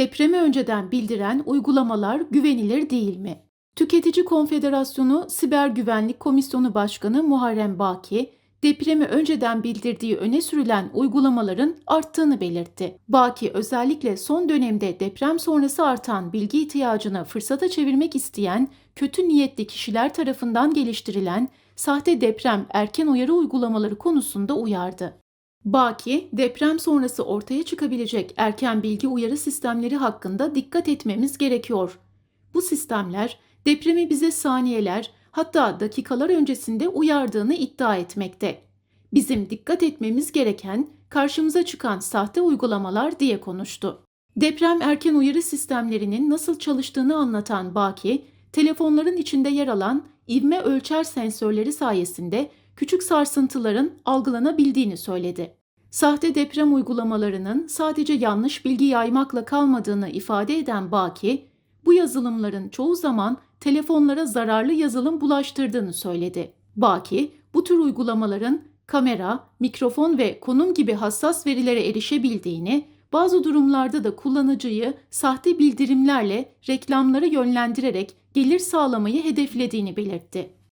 Depremi önceden bildiren uygulamalar güvenilir değil mi? Tüketici Konfederasyonu Siber Güvenlik Komisyonu Başkanı Muharrem Baki, depremi önceden bildirdiği öne sürülen uygulamaların arttığını belirtti. Baki özellikle son dönemde deprem sonrası artan bilgi ihtiyacını fırsata çevirmek isteyen kötü niyetli kişiler tarafından geliştirilen sahte deprem erken uyarı uygulamaları konusunda uyardı. Baki, deprem sonrası ortaya çıkabilecek erken bilgi uyarı sistemleri hakkında dikkat etmemiz gerekiyor. Bu sistemler depremi bize saniyeler, hatta dakikalar öncesinde uyardığını iddia etmekte. Bizim dikkat etmemiz gereken karşımıza çıkan sahte uygulamalar diye konuştu. Deprem erken uyarı sistemlerinin nasıl çalıştığını anlatan Baki, telefonların içinde yer alan ivme ölçer sensörleri sayesinde küçük sarsıntıların algılanabildiğini söyledi. Sahte deprem uygulamalarının sadece yanlış bilgi yaymakla kalmadığını ifade eden Baki, bu yazılımların çoğu zaman telefonlara zararlı yazılım bulaştırdığını söyledi. Baki, bu tür uygulamaların kamera, mikrofon ve konum gibi hassas verilere erişebildiğini, bazı durumlarda da kullanıcıyı sahte bildirimlerle reklamlara yönlendirerek gelir sağlamayı hedeflediğini belirtti.